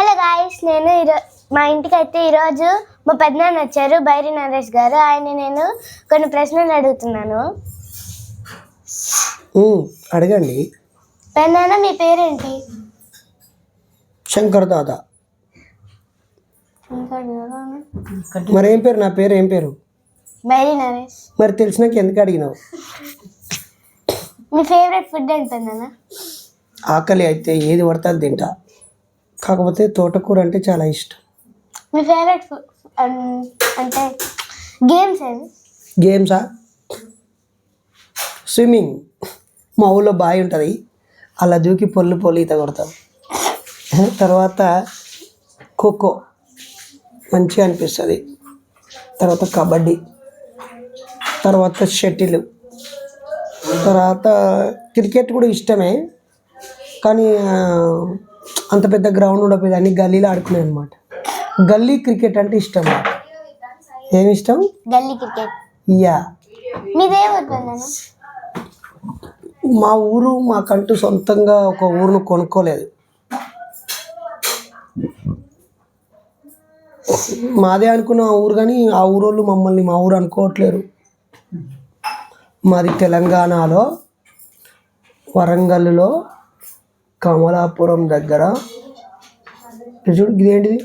Hello guys నేను ఈరో మా ఇంటికి అయితే ఈరోజు మా పెద్దనాన్న వచ్చారు బైరి నరేష్ గారు. ఆయన నేను కొన్ని ప్రశ్నలు అడుగుతున్నాను. ఉమ్, అడగండి. పెద్దనాన్న మీ పేరేంటి? శంకర్ దాదా. ఇంకా అడగాలా? మరి ఏం పేరు? నా పేరు ఏం పేరు? బైరి నరేష్. మరి తెలిసినాక ఎందుకు అడిగినావు? మీ ఫేవరెట్ ఫుడ్ ఏంటి పెద్దనాన్న? ఆకలి అయితే ఏది పడితే అది తింటా. కాకపోతే తోటకూర అంటే చాలా ఇష్టం. మీ ఫేవరెట్ ఫుడ్ అంటే గేమ్స్ గేమ్సా? స్విమ్మింగ్. మా ఊళ్ళో బావి ఉంటుంది. అలా దూకి పొల్లు పొల్లు ఈత కొడతాం. తర్వాత ఖోఖో. మంచిగా అనిపిస్తుంది. తర్వాత కబడ్డీ. తర్వాత షటిల్. తర్వాత క్రికెట్ కూడా ఇష్టమే. కానీ అంత పెద్ద గ్రౌండ్ ఉండకపోయేది. అన్ని గల్లీలో ఆడుకునేది అనమాట గల్లీ క్రికెట్ అంటే ఇష్టం. నాకు ఏమి ఇష్టం? గల్లీ క్రికెట్ యా. మా ఊరు మాకంటూ సొంతంగా ఒక ఊరును కొనుక్కోలేదు. మాదే అనుకున్న ఆ ఊరు కానీ ఆ ఊరోళ్ళు మమ్మల్ని మా ఊరు అనుకోవట్లేరు. మాది తెలంగాణలో వరంగల్లో కమలాపురం దగ్గర. ఇది చూడు ఇదేంటిది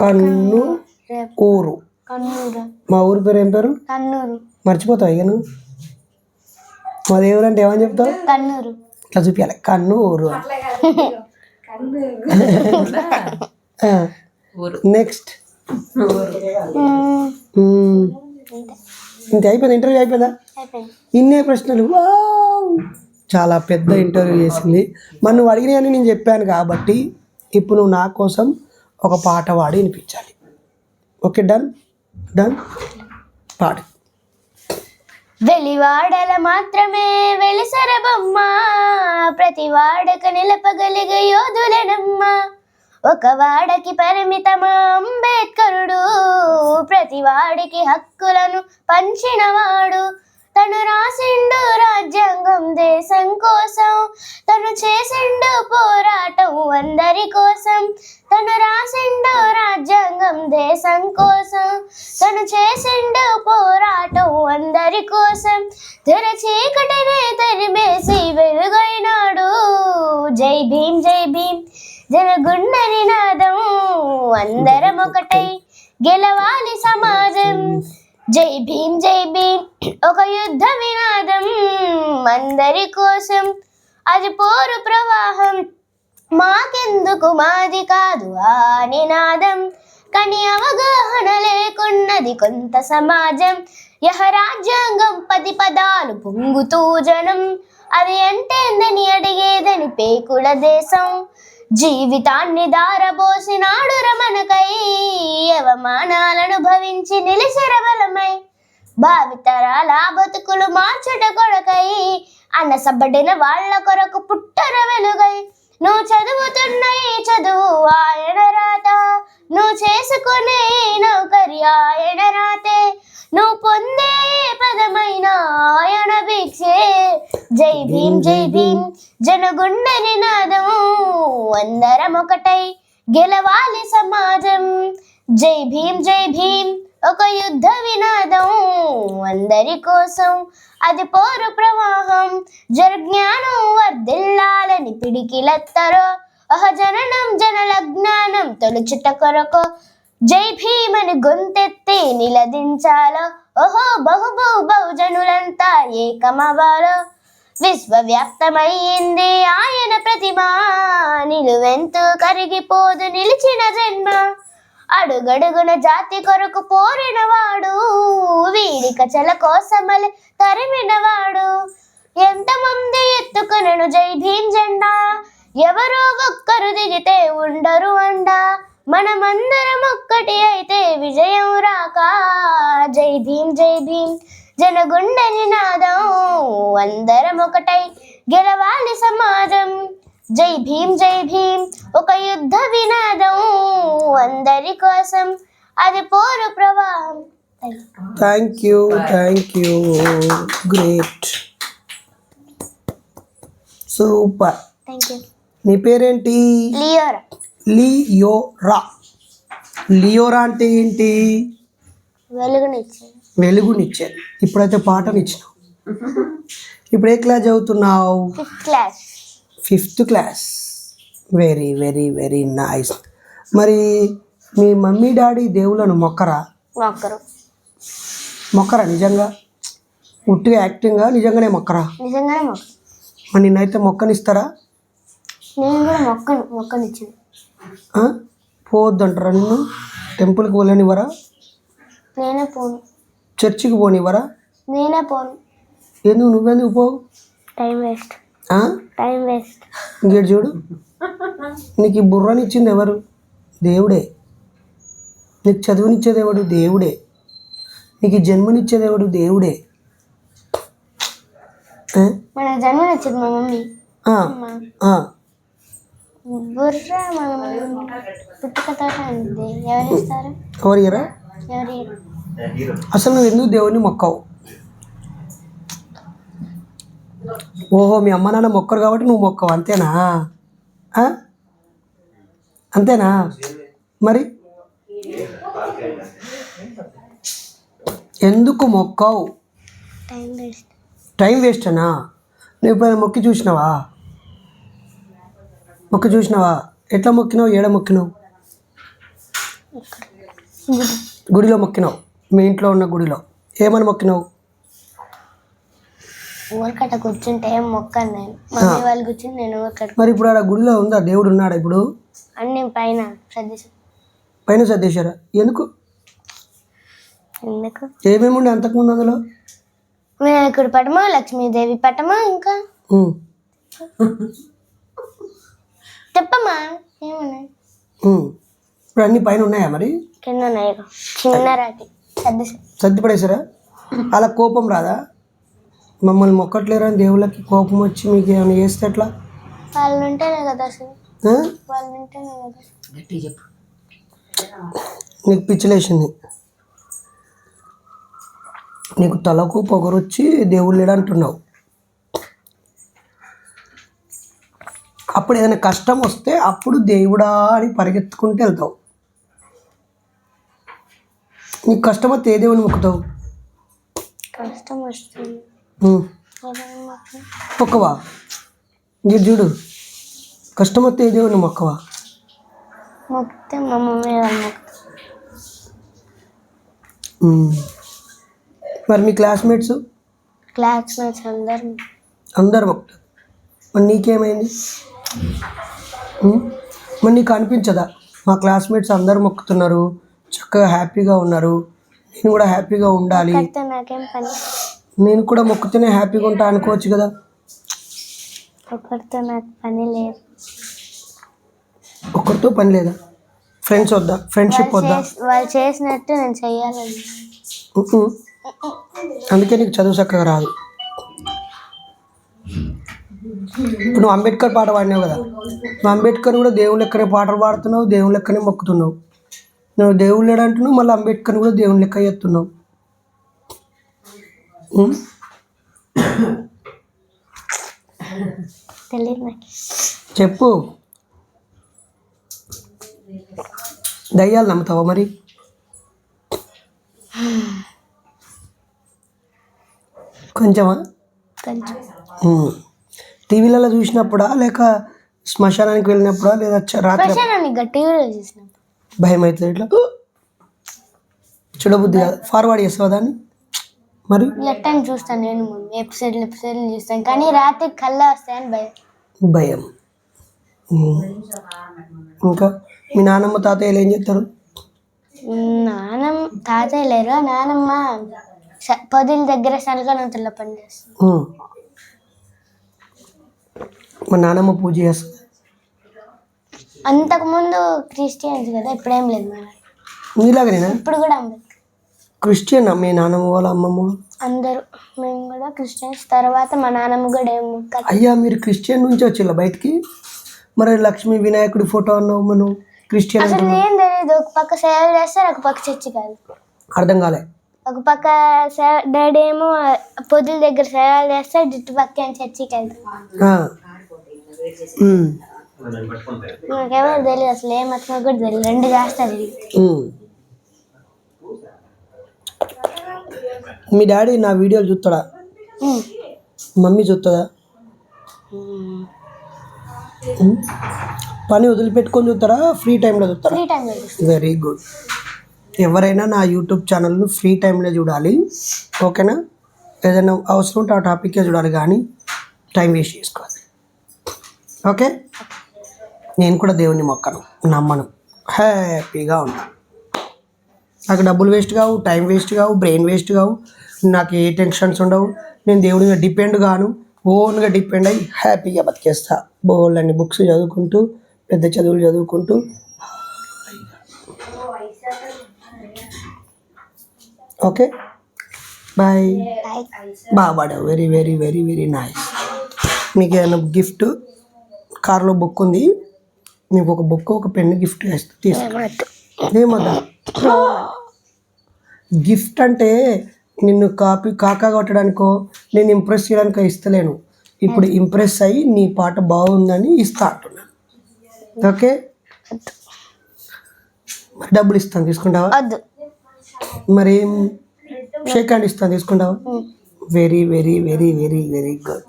కన్ను ఊరు. కన్నూరు. మా ఊరి పేరు ఏం పేరు? కన్నూరు. మర్చిపోతావు ఇక నువ్వు. మాది ఎవరంటే ఏమని చెప్తావు? కన్నూరు. ఇట్లా చూపించాలి కన్ను ఊరు నెక్స్ట్. ఇంత. అయిపోయింది? ఇంటర్వ్యూ అయిపోయిందా? అయిపోయింది. ఇన్నే ప్రశ్నలు! చాలా పెద్ద ఇంటర్వ్యూ చేసింది. మరి నువ్వు అని నేను చెప్పాను కాబట్టి ఇప్పుడు నువ్వు నా కోసం ఒక పాట పాడి వినిపించాలి. Okay done? డన్? పాడు. వెలివాడల మాత్రమే వెలిసర బొమ్మ ప్రతి వాడక నిలపగలిగ యోధులనమ్మ. ఒక వాడకి పరిమితమా అంబేద్కరుడు ప్రతి వాడికి హక్కులను పంచినవాడు. తను రాసిండు రాజ్యాంగం దేశం కోసం. తను చేసిండు పోరాటం అందరి కోసం. తను రాసిండు రాజ్యాంగం దేశం కోసం. తను చేసిండు పోరాటం అందరి కోసం. తెర చీకటినే తరిమేసి వెలుగైనాడు. జై భీం జై భీం జనగుండ నినాదం అందరం ఒకటై. గెలవాలి సమాజం. జై భీం జై భీం ఒక యుద్ధ వినాదం అందరి కోసం. అది పోరు ప్రవాహం మాకెందుకు మాది కాదు ఆ నినాదం. కానీ అవగాహన లేకున్నది కొంత సమాజం. యహ రాజ్యాంగం పది పదాలు పొంగుతూ జనం. అది ఎంతేందని అడిగేదని పేకుల దేశం. జీవితాన్ని దారబోసినాడు రమణకై అవమానాలను భవించి నిలిసిన భావితరాల బతుకులు మార్చుట కొరకై అన్నసబడిన వాళ్ళ కొరకు పుట్టర వెలుగై నువ్వు చదువుతున్న ఈ చదువు ఆయన రాత. నువ్వు చేసుకునే నౌకరి ఆయన రాతే. నువ్వు పొందే పదమైన ఆయన భిక్షే. జై భీం జై భీం జనగుండ నినాదం అందరం ఒకటై గెలవాలి సమాజం. జై భీం జై భీం ఒక యుద్ధ వినాదం అందరి కోసం అది పోరు ప్రవాహం జర జ్ఞానం వర్ధిల్లాలని పిడికిలెత్తరో. అహ జననం జనల జ్ఞానం తొలుచుట కొరకు జై భీమని గొంతెత్తి నిలదించాలో. ఓహో బహుబహు బహుజనులంతా ఏకమవాలో విశ్వవ్యాప్తమయ్యింది ఆయన ప్రతిమ నిలువెంతు కరిగిపోదు నిలిచిన జన్మ. అడుగడుగున జాతి కొరకు పోరినవాడు వీడిక చల కోసమలే తరిమినవాడు ఎంతమంది ఎత్తుకునను జై భీం జెండా? ఎవరో ఒక్కరు దిగితే ఉండరు అండా. మనమందరం ఒక్కటి అయితే విజయం రాక. జై భీం జై భీం జనగుండె నినాదం అందరం ఒకటై గెలవాలి సమాజం. జై భీం జై భీం ఒక యుద్ధ వినాదం అందరి కోసం. అది పోరు ప్రవాహం thank you thank you great super thank you నీ పేరేంటి? లియోరా. లియోరా. లియోరా అంటే ఏంటి? వెలుగునిచ్చింది వెలుగునిచ్చాను ఇప్పుడైతే పాటనిచ్చినావు ఇప్పుడు ఏ క్లాస్ చదువుతున్నావు? Class fifth class. Very very very nice మరి మీ మమ్మీ డాడీ దేవులను మొక్కరా? మొక్కరు. మొక్కరా నిజంగా? ఉట్టిగా యాక్టింగ్గా నిజంగానే మొక్కరా? నిజంగానే మొక్క మరి నిన్నైతే మొక్కనిస్తారా? నేను కూడా మొక్కను మొక్కనిచ్చింది? పోవద్దంటారా నిన్ను? టెంపుల్కి పోలేనివ్వరా నేనే పోను. చర్చికి పోనివ్వరా? నేనే పోను. ఎందుకు? నువ్వెందుకు పోవు? Time waste? Time waste. ఇంకేడు చూడు? నీకు ఈ బుర్రనిచ్చింది ఎవరు? దేవుడే. నీకు చదువునిచ్చేది ఎవడు? దేవుడే. నీకు జన్మనిచ్చేది ఎవడు? దేవుడే. ఆ? మన జన్మనిచ్చింది మా మమ్మీ. ఆ, ఆ. బుర్ర మనం పుట్టుకతో ఉంది ఎవరు ఇస్తారు ఎవరు ఇయరా ఎవరు ఇయ్యరు. అసలు నువ్వు ఎందుకు దేవుడిని మొక్కవు? ఓహో మీ అమ్మ నాన్న మొక్కరు కాబట్టి నువ్వు మొక్కవు అంతేనా? అంతేనా? మరి? ఎందుకు మొక్కవు? టైం వేస్ట్ టైం వేస్టనా నువ్వు ఎప్పుడైనా మొక్కి చూసినావా? మొక్కి చూసినావా? ఎట్లా మొక్కినావు? ఏడ మొక్కినావు? గుడిలో మొక్కినావు మీ ఇంట్లో ఉన్న గుడిలో. ఏమని మొక్కినావు? ఊరికట్ట కూర్చుంటే ఏం మొక్కను నేను. మమ్మీ వాళ్ళు కూర్చుని నేను ఊరికట్ట మరి ఇప్పుడు ఆడ గుడిలో ఉందా? దేవుడు ఉన్నాడా ఇప్పుడు? అన్ని పైన పైన సర్దేశారా ఎందుకు? ఎందుకు? ఏమేమి ఉండే అంతకుముందు అందులో? వినాయకుడి పటమా లక్ష్మీదేవి పటమా ఇంకా? ఉమ్, చెప్పమ్మా ఏమున్నాయి? ఉమ్. ఇప్పుడు అన్ని పైన ఉన్నాయా మరి? కింద ఉన్నాయి ఇగో. చిన్న రాకి సర్ది పడేసారా అలా కోపం రాదా? మమ్మల్ని మొక్కట్లేరని దేవుళ్ళకి కోపం వచ్చి మీకు ఏమైనా చేస్తే ఎట్లా? వాళ్ళు ఉంటేనే కదా? వాళ్ళు ఉంటేనే కదా నీకు పిచ్చిలేసింది. నీకు తలకు పొగరొచ్చి దేవుడు లేడు అంటున్నావు. అప్పుడు ఏదైనా కష్టం వస్తే అప్పుడు దేవుడా అని పరిగెత్తుకుంటూ వెళ్తావు. నీకు కష్టం వస్తే ఏ దేవుని మొక్కుతావు? కష్టం వస్తుంది. మొక్కవా? మీరు చూడు. కష్టం వస్తే దేవుని మొక్కవా? మొక్కితే మా మమ్మీ. మరి మీ క్లాస్మేట్స్? క్లాస్మేట్స్ అందరు. అందరు మొక్కుతారు మరి నీకేమైంది? మరి నీకు అనిపించదా? మా క్లాస్మేట్స్ అందరు మొక్కుతున్నారు చక్కగా హ్యాపీగా ఉన్నారు నేను కూడా హ్యాపీగా ఉండాలి. నాకేం పని నేను కూడా మొక్కుతూనే హ్యాపీగా ఉంటా అనుకోవచ్చు కదా. ఒకరితో నాకు పని లేదు. ఒక్కరితో పని లేదా? ఫ్రెండ్స్ వద్దా? ఫ్రెండ్షిప్ వద్దా? వాళ్ళు చేసినట్టు నేను చెయ్యాలని. ఉమ్మ్. అందుకే నీకు చదువు చక్కగా రాదు. ఇప్పుడు నువ్వు అంబేద్కర్ పాట పాడినావు కదా. నువ్వు అంబేద్కర్ కూడా దేవుని లెక్కనే పాటలు పాడుతున్నావు దేవుని లెక్కనే మొక్కుతున్నావు. నువ్వు లేడు అంటున్నావు మళ్ళీ అంబేద్కర్ కూడా దేవుని లెక్క చేస్తున్నావు. చెప్పు. దయ్యాలు నమ్ముతావా మరి? కొంచెమా. టీవీలలో చూసినప్పుడా లేక శ్మశానానికి వెళ్ళినప్పుడా లేదా రాత్రి భయం అవుతుంది ఇట్లా! చూడబుద్ధి కాదు. ఫార్వర్డ్ చేస్తావా దాన్ని? మరి? లెఫ్ట్ టైం చూస్తాను నేను ఎపిసోడ్లు ఎపిసోడ్లు చూస్తాను. కానీ రాత్రి కళ్ళ వస్తాయని భయం. భయం. ఇంకా మీ నాన్నమ్మ తాతయ్యలు ఏం చేస్తారు? నానమ్మ తాతయ్య లేరు. నానమ్మ పొదిల దగ్గర సనకనంతుల్లో పని చేస్తుంది. ఉమ్. మా నాన్నమ్మ పూజ చేస్తుంది. అంతకుముందు క్రిస్టియన్స్ కదా ఇప్పుడేం లేదు మన నీలాగనేనా ఇప్పుడు కూడా అంబేద్కర్ క్రిస్టియన్? మీ నాన్నమ్మ వాళ్ళ అమ్మమ్మ వాళ్ళు? అందరూ. మేము కూడా క్రిస్టియన్స్. తర్వాత మా నాన్నమ్మ కూడా ఏం ముక్కలు అయ్యా మీరు క్రిస్టియన్ నుంచి వచ్చిల్లా బయటికి? మరి లక్ష్మీ వినాయకుడి ఫోటో అన్నావు మనం. క్రిస్టియన్ అసలు ఏం తెలియదు ఒక పక్క సేవలు చేస్తారు ఒక పక్క చర్చి కాదు అర్థం కాలే. ఒక పక్క డాడీ ఏమో పొద్దుల దగ్గర సేవలు చేస్తారు ఇటు పక్క ఏమో చర్చికి వెళ్తాం ఆ. ఉమ్. నాకేమో తెలియదు అసలు ఏం కూడా తెలియదు రెండు చేస్తారు ఇది ఉమ్. మీ డాడీ నా వీడియోలు చూస్తాడా. మమ్మీ చూస్తుందా. పని వదిలిపెట్టుకొని చూస్తారా ఫ్రీ టైంలో చూస్తారా వెరీ గుడ్ ఎవరైనా నా యూట్యూబ్ ఛానల్ను ఫ్రీ టైంలో చూడాలి. ఓకేనా? ఏదైనా అవసరం ఉంటే ఆ టాపిక్కే చూడాలి కానీ టైం వేస్ట్ చేసుకోవాలి. ఓకే? నేను కూడా దేవుని మొక్కను నమ్మను. హ్యాపీగా ఉంటాను. నాకు డబ్బులు వేస్ట్ కావు టైం వేస్ట్ కావు బ్రెయిన్ వేస్ట్ కావు నాకు ఏ టెన్షన్స్ ఉండవు. నేను దేవుడి మీద డిపెండ్ కాను ఓన్గా డిపెండ్ అయ్యి హ్యాపీగా బతికేస్తా. బోల్ అన్ని బుక్స్ చదువుకుంటూ పెద్ద చదువులు చదువుకుంటూ. Okay? Bye. పాడావు very very very very nice. మీకు ఏదైనా గిఫ్ట్ కార్లో బుక్ ఉంది నీకు ఒక బుక్ ఒక పెన్ గిఫ్ట్ చేస్తా తీసుకో. ఏమద్దా? గిఫ్ట్ అంటే నిన్ను కాపీ కాకా కొట్టడానికో నేను ఇంప్రెస్ చేయడానికో ఇస్తలేను. ఇప్పుడు ఇంప్రెస్ అయ్యి నీ పాట బాగుందని ఇస్తా అంటున్నాను. ఓకే? మరి డబ్బులు ఇస్తాను తీసుకుంటావా? మరి షేక్ హ్యాండ్ ఇస్తాను తీసుకుంటావా? Very very very very very good.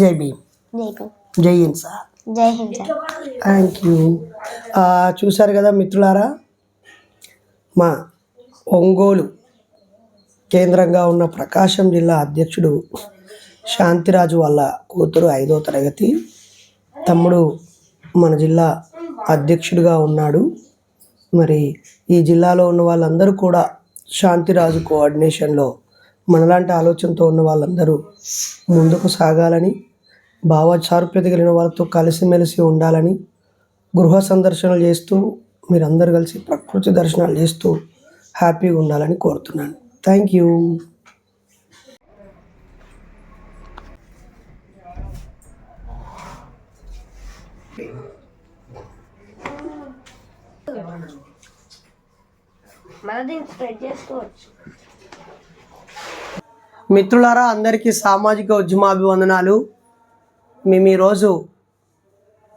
Jai Bhim. నీకు జై హింద్ సార్. జై హింద్ సార్. Thank you. చూశారు కదా మిత్రులారా? మా ఒంగోలు కేంద్రంగా ఉన్న ప్రకాశం జిల్లా అధ్యక్షుడు శాంతిరాజు వాళ్ళ కూతురు ఐదో తరగతి తమ్ముడు మన జిల్లా అధ్యక్షుడిగా ఉన్నాడు. మరి ఈ జిల్లాలో ఉన్న వాళ్ళందరూ కూడా శాంతిరాజు కోఆర్డినేషన్లో మనలాంటి ఆలోచనతో ఉన్న వాళ్ళందరూ ముందుకు సాగాలని భావచారుప్యత కలిగిన వాళ్ళతో కలిసిమెలిసి ఉండాలని గృహ సందర్శనలు చేస్తూ మీరందరూ కలిసి ప్రకృతి దర్శనాలు చేస్తూ హ్యాపీగా ఉండాలని కోరుతున్నాను. Thank you. మిత్రులారా అందరికీ సామాజిక ఉద్యమాభివందనాలు. మేము ఈరోజు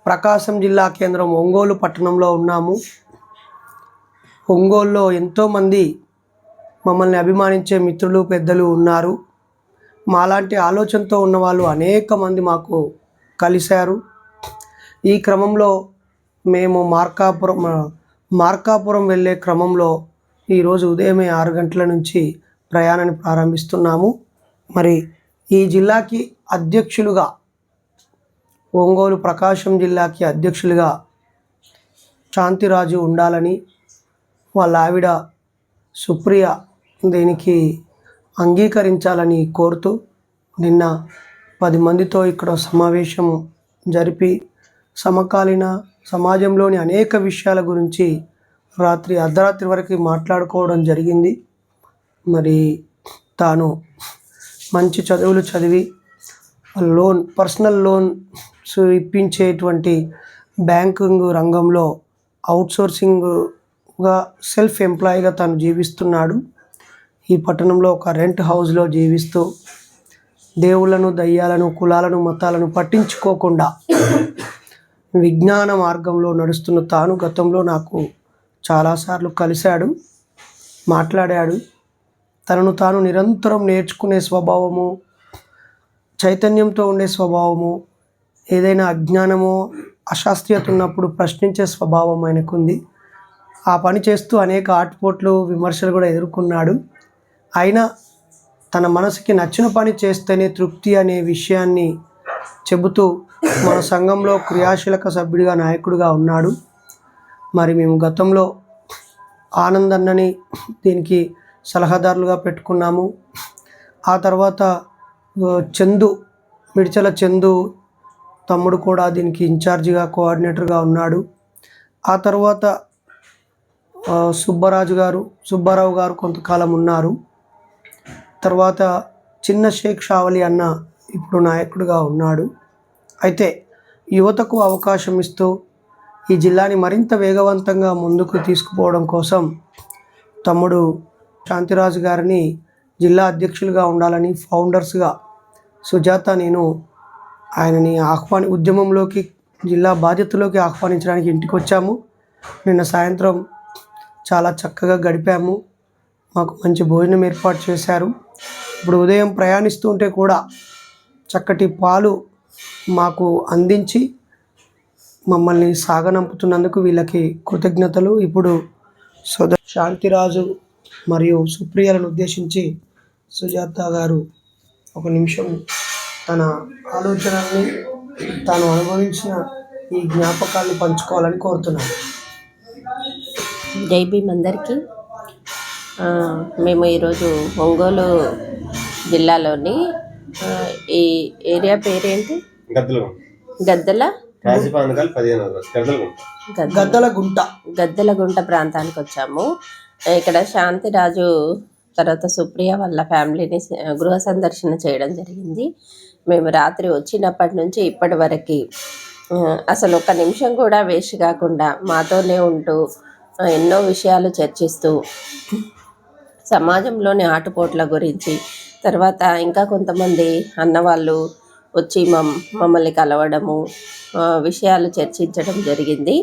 ప్రకాశం జిల్లా కేంద్రం ఒంగోలు పట్టణంలో ఉన్నాము. ఒంగోలులో ఎంతోమంది మమ్మల్ని అభిమానించే మిత్రులు పెద్దలు ఉన్నారు. మాలాంటి ఆలోచనతో ఉన్న వాళ్ళు అనేక మంది మాకు కలిశారు. ఈ క్రమంలో మేము మార్కాపురం మార్కాపురం వెళ్ళే క్రమంలో ఈరోజు ఉదయమే ఆరు గంటల నుంచి ప్రయాణాన్ని ప్రారంభిస్తున్నాము. మరి ఈ జిల్లాకి అధ్యక్షులుగా ఒంగోలు ప్రకాశం జిల్లాకి అధ్యక్షులుగా శాంతిరాజు ఉండాలని వాళ్ళ ఆవిడ సుప్రియ దీనికి అంగీకరించాలని కోరుతూ నిన్న పది మందితో ఇక్కడ సమావేశం జరిపి సమకాలీన సమాజంలోని అనేక విషయాల గురించి రాత్రి అర్ధరాత్రి వరకు మాట్లాడుకోవడం జరిగింది. మరి తాను మంచి చదువులు చదివి లోన్ పర్సనల్ లోన్ ఇప్పించేటువంటి బ్యాంకింగ్ రంగంలో అవుట్సోర్సింగ్గా సెల్ఫ్ ఎంప్లాయీగా తను జీవిస్తున్నాడు. ఈ పట్టణంలో ఒక రెంట్ హౌస్లో జీవిస్తూ దేవుళ్ళను దయ్యాలను కులాలను మతాలను పట్టించుకోకుండా విజ్ఞాన మార్గంలో నడుస్తున్న తాను గతంలో నాకు చాలాసార్లు కలిశాడు మాట్లాడాడు. తనను తాను నిరంతరం నేర్చుకునే స్వభావము చైతన్యంతో ఉండే స్వభావము ఏదైనా అజ్ఞానమో అశాస్త్రీయత ఉన్నప్పుడు ప్రశ్నించే స్వభావం ఆయనకుంది. ఆ పని చేస్తూ అనేక ఆటుపోట్లు విమర్శలు కూడా ఎదుర్కొన్నాడు. అయినా తన మనసుకి నచ్చిన పని చేస్తేనే తృప్తి అనే విషయాన్ని చెబుతూ మన సంఘంలో క్రియాశీలక సభ్యుడిగా నాయకుడిగా ఉన్నాడు. మరి మేము గతంలో ఆనంద్ అన్నని దీనికి సలహాదారులుగా పెట్టుకున్నాము. ఆ తర్వాత చందు మిడిచల చందు తమ్ముడు కూడా దీనికి ఇన్ఛార్జిగా కోఆర్డినేటర్గా ఉన్నాడు. ఆ తర్వాత సుబ్బరాజు గారు సుబ్బారావు గారు కొంతకాలం ఉన్నారు. తర్వాత చిన్న షేక్ షావలి అన్న ఇప్పుడు నాయకుడిగా ఉన్నాడు. అయితే యువతకు అవకాశం ఇస్తూ ఈ జిల్లాని మరింత వేగవంతంగా ముందుకు తీసుకుపోవడం కోసం తమ్ముడు శాంతిరాజు గారిని జిల్లా అధ్యక్షులుగా ఉండాలని ఫౌండర్స్గా సుజాత నేను ఆయనని ఆహ్వాని ఉద్యమంలోకి జిల్లా బాధ్యతలోకి ఆహ్వానించడానికి ఇంటికి వచ్చాము నిన్న సాయంత్రం చాలా చక్కగా గడిపాము. మాకు మంచి భోజనం ఏర్పాటు చేశారు. ఇప్పుడు ఉదయం ప్రయాణిస్తుంటే కూడా చక్కటి పాలు మాకు అందించి మమ్మల్ని సాగనంపుతున్నందుకు వీళ్ళకి కృతజ్ఞతలు. ఇప్పుడు సోదర శాంతిరాజు మరియు సుప్రియలను ఉద్దేశించి సుజాత గారు ఒక నిమిషం తన ఆలోచనల్ని తాను అనుభవించిన ఈ జ్ఞాపకాలను పంచుకోవాలని కోరుతున్నాను. జై భీమ్ అందరికీ మేము ఈరోజు ఒంగోలు జిల్లాలోని ఈ ఏరియా పేరేంటి? గద్దలగుంట. గద్దల? గద్దలగుంట. గద్ద గద్దల. గుంట గద్దలగుంట ప్రాంతానికి వచ్చాము. ఇక్కడ శాంతిరాజు తర్వాత సుప్రియ వాళ్ళ ఫ్యామిలీని గృహ సందర్శన చేయడం జరిగింది. మేము రాత్రి వచ్చినప్పటి నుంచి ఇప్పటి వరకు అసలు ఒక నిమిషం కూడా వేస్ట్ కాకుండా మాతోనే ఉంటూ ఎన్నో విషయాలు చర్చిస్తూ సమాజంలోని ఆటుపోట్ల గురించి తర్వాత ఇంకా కొంతమంది అన్నవాళ్ళు వచ్చి మమ్ మమ్మల్ని కలవడము విషయాలు చర్చించడం జరిగింది.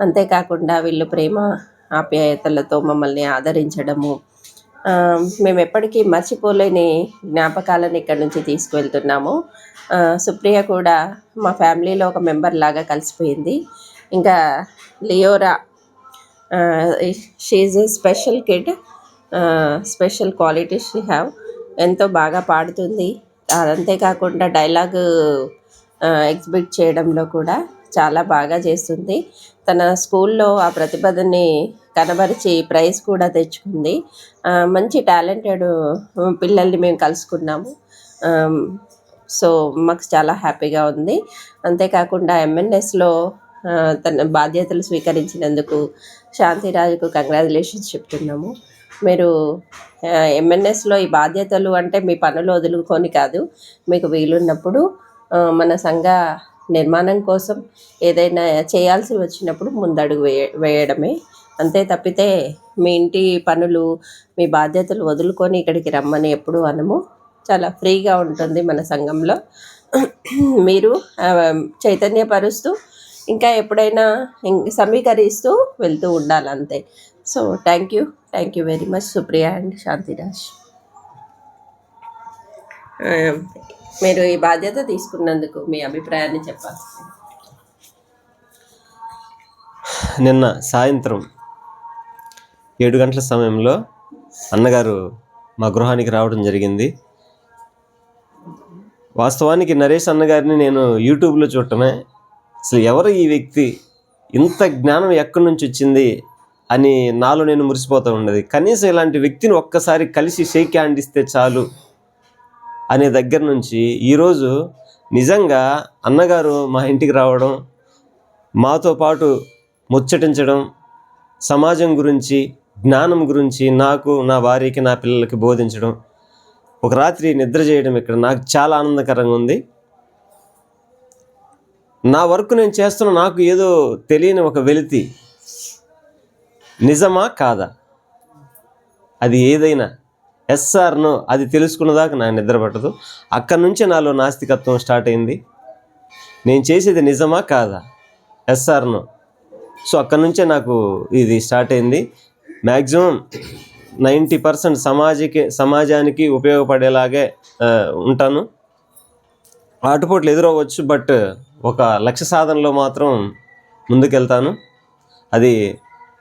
అంతేకాకుండా వీళ్ళు ప్రేమ ఆప్యాయతలతో మమ్మల్ని ఆదరించడము మేము ఎప్పటికీ మర్చిపోలేని జ్ఞాపకాలను ఇక్కడి నుంచి తీసుకువెళ్తున్నాము. సుప్రియ కూడా మా ఫ్యామిలీలో ఒక మెంబర్ లాగా కలిసిపోయింది. ఇంకా Leora she a special kid special qualities she have ఎంతో బాగా పాడుతుంది. అంతేకాకుండా డైలాగ్ ఎగ్జిబిట్ చేయడంలో కూడా చాలా బాగా చేస్తుంది. తన స్కూల్లో ఆ ప్రతిభని కనబరిచి ప్రైజ్ కూడా తెచ్చుకుంది. మంచి టాలెంటెడ్ పిల్లల్ని మేము కలుసుకున్నాము. సో మాకు చాలా హ్యాపీగా ఉంది. అంతేకాకుండా ఎంఎన్ఎస్లో తన బాధ్యతలు స్వీకరించినందుకు శాంతిరాజుకు కంగ్రాచులేషన్స్ చెప్తున్నాము. మీరు ఎంఎన్ఎస్లో ఈ బాధ్యతలు అంటే మీ పనులు వదులుకొని కాదు మీకు వీలున్నప్పుడు మన సంఘ నిర్మాణం కోసం ఏదైనా చేయాల్సి వచ్చినప్పుడు ముందడుగు వేయ వేయడమే. అంతే తప్పితే మీ ఇంటి పనులు మీ బాధ్యతలు వదులుకొని ఇక్కడికి రమ్మని ఎప్పుడు అనము. చాలా ఫ్రీగా ఉంటుంది మన సంఘంలో. మీరు చైతన్యపరుస్తూ ఇంకా ఎప్పుడైనా సమీకరిస్తూ వెళ్తూ ఉండాలి అంతే so thank you thank you very much Supriya and Shantiraj మీరు ఈ బాధ్యత తీసుకున్నందుకు మీ అభిప్రాయాన్ని చెప్పాలి. నిన్న సాయంత్రం ఏడు గంటల సమయంలో అన్నగారు మా గృహానికి రావడం జరిగింది. వాస్తవానికి నరేష్ అన్నగారిని నేను యూట్యూబ్లో చూడటమే అసలు ఎవరు ఈ వ్యక్తి? ఇంత జ్ఞానం ఎక్కడి నుంచి వచ్చింది? అని నాలో నేను మురిసిపోతూ ఉండేది. కనీసం ఇలాంటి వ్యక్తిని ఒక్కసారి కలిసి షేక్ హ్యాండ్ ఇస్తే చాలు అనే దగ్గర నుంచి ఈరోజు నిజంగా అన్నగారు మా ఇంటికి రావడం మాతో పాటు ముచ్చటించడం సమాజం గురించి జ్ఞానం గురించి నాకు నా భార్యకి నా పిల్లలకి బోధించడం ఒక రాత్రి నిద్ర చేయడం ఇక్కడ నాకు చాలా ఆనందకరంగా ఉంది. నా వర్క్ నేను చేస్తున్న నాకు ఏదో తెలియని ఒక వెలితి. నిజమా కాదా? అది ఏదైనా. ఎస్ఆర్నో అది తెలుసుకున్నదాకా నా నిద్ర పట్టదు. అక్కడి నుంచే నాలో నాస్తికత్వం స్టార్ట్ అయింది. నేను చేసేది నిజమా కాదా? ఎస్ఆర్నో సో అక్కడి నుంచే నాకు ఇది స్టార్ట్ అయింది. మ్యాక్సిమం నైంటీ పర్సెంట్ సమాజకి సమాజానికి ఉపయోగపడేలాగే ఉంటాను. ఆటుపోట్లు ఎదురవ్వచ్చు బట్ ఒక లక్ష్య సాధనలో మాత్రం ముందుకెళ్తాను. అది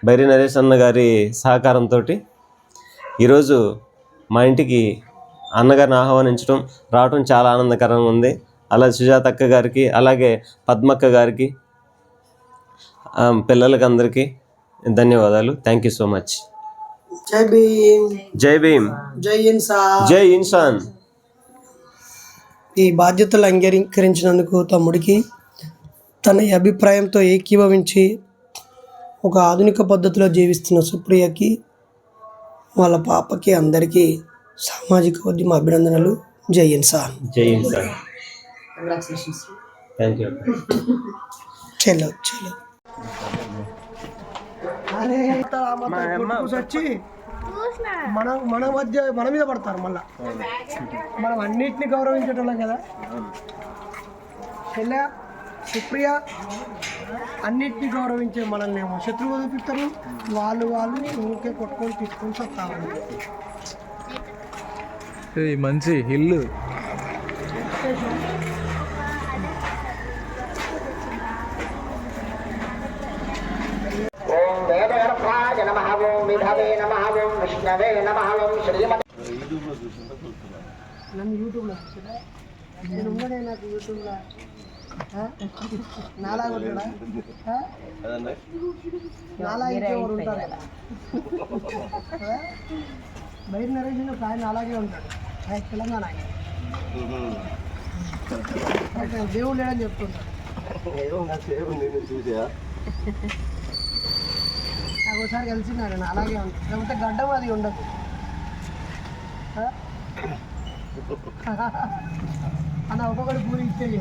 బైరి నరేష్ అన్న గారి సహకారంతో ఈరోజు మా ఇంటికి అన్నగారిని ఆహ్వానించడం రావడం చాలా ఆనందకరంగా ఉంది. అలా సుజాత అక్క గారికి అలాగే పద్మక్క గారికి పిల్లలకి అందరికీ ధన్యవాదాలు. థ్యాంక్ యూ సో మచ్ జై భీమ్. జై భీమ్. జై ఇన్సాన్. జై ఇన్సాన్. ఈ బాధ్యతలు అంగీకరించినందుకు తమ్ముడికి తన ఈ అభిప్రాయంతో ఏకీభవించి ఒక ఆధునిక పద్ధతిలో జీవిస్తున్న సుప్రియకి వాళ్ళ పాపకి అందరికీ సామాజిక ఉద్యమ అభినందనలు. జై ఇన్సాన్ జై ఇన్సాన్ థ్యాంక్ యూ చెల్లో చెల్లో వచ్చి మన మన మధ్య మన మీద పడతారు మళ్ళా. మనం అన్నిటిని గౌరవించటం కదా. చెల్లె సుప్రియ అన్నిటినీ గౌరవించే మనల్ని ఏమో శత్రువు చూపిస్తారు. వాళ్ళు వాళ్ళు ఊరికే కొట్టుకొని తీసుకొని వస్తాము ఇది మంచి హిల్ ఓం వేదగర్భాయ నమ ఓం విధవే నమ ఓం విష్ణవే నమ ఓం శ్రీమతి నన్ను యూట్యూబ్లో నేను ఉన్నదే నాకు యూట్యూబ్లో నాలా ఉంటాడా నాలా ఇంకెవరు ఉంటారు? బయట నరేషన్ ఒక ఆయన అలాగే ఉంటాడు. ఆయన తెలంగాణ ఆయన. దేవుడు లేడని చెప్తుంటాడు చూసా. ఒకసారి కలిసినాడు ఆయన అలాగే ఉంటాడు లేకపోతే గడ్డం అది ఉండదు ఆ? అన్న ఒక్కొక్కటి పూరి ఇచ్చేయి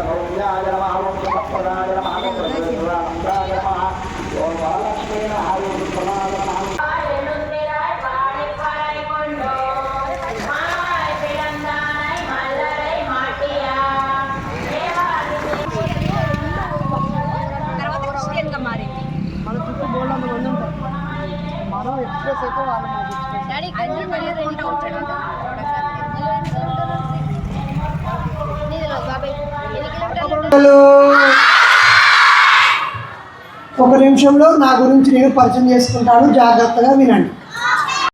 భౌమ్యాయ నమ ఓం సమప్రదాయ నమ ఓం రుద్రానందాయ నమ ఓం వరలక్ష్మీ నమ ఓం విశ్వనాథ నమ మన చుట్టూ బోర్డు మంది ఉంటారు మనం ఎక్స్ప్రెస్ అయితే వాళ్ళు మనకి ఎక్స్ప్రెస్ ఒక నిమిషంలో నా గురించి నేను పరిచయం చేసుకుంటాను. జాగ్రత్తగా వినండి.